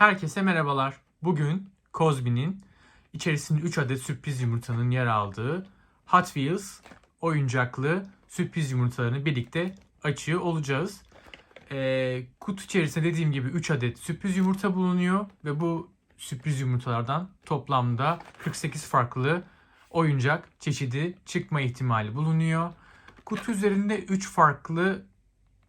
Herkese merhabalar. Bugün Cosby'nin içerisinde 3 adet sürpriz yumurtanın yer aldığı Hot Wheels oyuncaklı sürpriz yumurtalarını birlikte açıyor olacağız. Ee, kutu içerisinde dediğim gibi 3 adet sürpriz yumurta bulunuyor ve bu sürpriz yumurtalardan toplamda 48 farklı oyuncak çeşidi çıkma ihtimali bulunuyor. Kutu üzerinde 3 farklı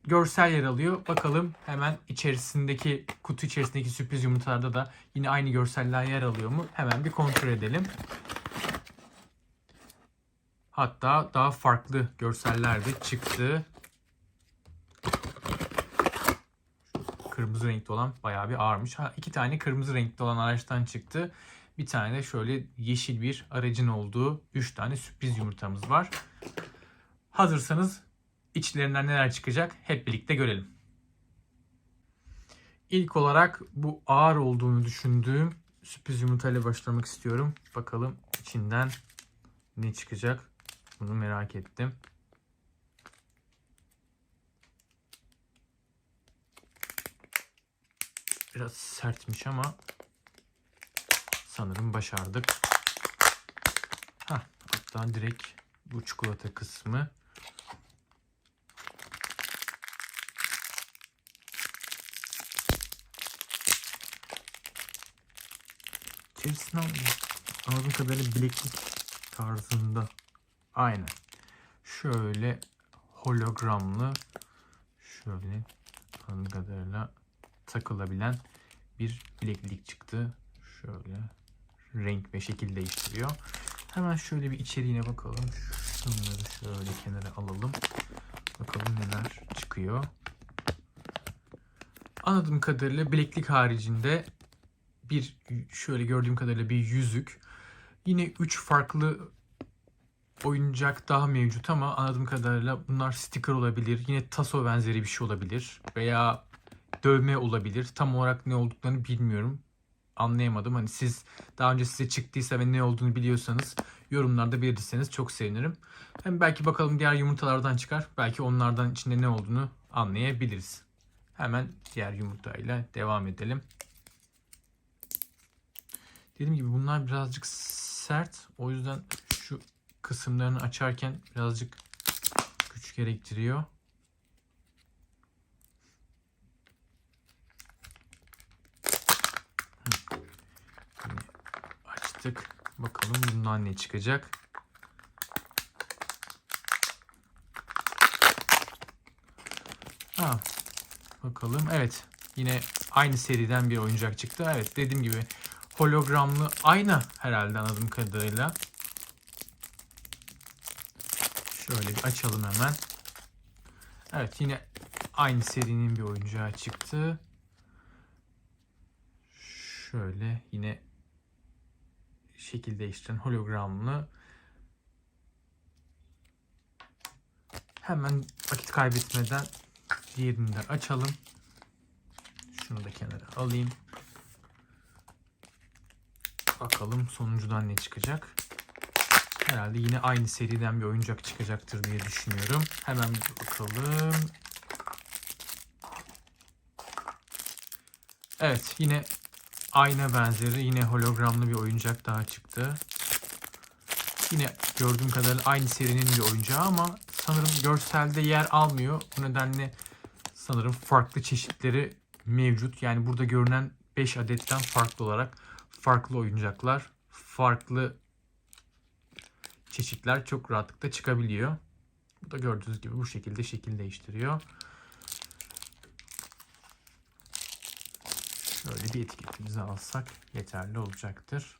görsel yer alıyor. Bakalım hemen içerisindeki kutu içerisindeki sürpriz yumurtalarda da yine aynı görseller yer alıyor mu? Hemen bir kontrol edelim. Hatta daha farklı görseller de çıktı. Kırmızı renkli olan bayağı bir ağırmış. Ha, iki tane kırmızı renkli olan araçtan çıktı. Bir tane de şöyle yeşil bir aracın olduğu 3 tane sürpriz yumurtamız var. Hazırsanız içlerinden neler çıkacak hep birlikte görelim. İlk olarak bu ağır olduğunu düşündüğüm sürpriz yumurtayla başlamak istiyorum. Bakalım içinden ne çıkacak. Bunu merak ettim. Biraz sertmiş ama sanırım başardık. Hah, hatta direkt bu çikolata kısmı İçerisinden anladığım kadarıyla bileklik tarzında. Aynen. Şöyle hologramlı şöyle anladığım kadarıyla takılabilen bir bileklik çıktı. Şöyle renk ve şekil değiştiriyor. Hemen şöyle bir içeriğine bakalım. Şunları şöyle kenara alalım. Bakalım neler çıkıyor. Anladığım kadarıyla bileklik haricinde bir şöyle gördüğüm kadarıyla bir yüzük. Yine 3 farklı oyuncak daha mevcut ama anladığım kadarıyla bunlar sticker olabilir. Yine taso benzeri bir şey olabilir. Veya dövme olabilir. Tam olarak ne olduklarını bilmiyorum. Anlayamadım. Hani siz daha önce size çıktıysa ve ne olduğunu biliyorsanız yorumlarda belirtirseniz çok sevinirim. Hem belki bakalım diğer yumurtalardan çıkar. Belki onlardan içinde ne olduğunu anlayabiliriz. Hemen diğer yumurtayla devam edelim. Dediğim gibi bunlar birazcık sert. O yüzden şu kısımlarını açarken birazcık güç gerektiriyor. Açtık. Bakalım bundan ne çıkacak. Ha, bakalım. Evet. Yine aynı seriden bir oyuncak çıktı. Evet dediğim gibi hologramlı ayna herhalde anladığım kadarıyla. Şöyle bir açalım hemen. Evet yine aynı serinin bir oyuncağı çıktı. Şöyle yine şekil değiştiren hologramlı. Hemen vakit kaybetmeden diğerini de açalım. Şunu da kenara alayım. Bakalım sonuncudan ne çıkacak. Herhalde yine aynı seriden bir oyuncak çıkacaktır diye düşünüyorum. Hemen bir bakalım. Evet yine ayna benzeri yine hologramlı bir oyuncak daha çıktı. Yine gördüğüm kadarıyla aynı serinin bir oyuncağı ama sanırım görselde yer almıyor. Bu nedenle sanırım farklı çeşitleri mevcut. Yani burada görünen 5 adetten farklı olarak farklı oyuncaklar, farklı çeşitler çok rahatlıkla çıkabiliyor. Bu da gördüğünüz gibi bu şekilde şekil değiştiriyor. Şöyle bir etiketimizi alsak yeterli olacaktır.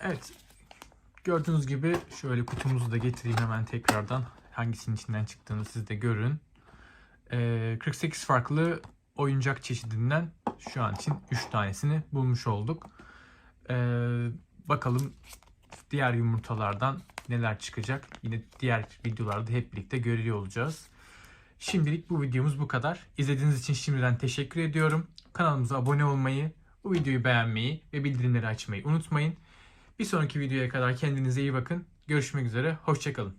Evet. Gördüğünüz gibi şöyle kutumuzu da getireyim hemen tekrardan. Hangisinin içinden çıktığını siz de görün. Ee, 48 farklı oyuncak çeşidinden şu an için 3 tanesini bulmuş olduk. Ee, bakalım diğer yumurtalardan neler çıkacak. Yine diğer videolarda hep birlikte görüyor olacağız. Şimdilik bu videomuz bu kadar. İzlediğiniz için şimdiden teşekkür ediyorum. Kanalımıza abone olmayı, bu videoyu beğenmeyi ve bildirimleri açmayı unutmayın. Bir sonraki videoya kadar kendinize iyi bakın. Görüşmek üzere, hoşçakalın.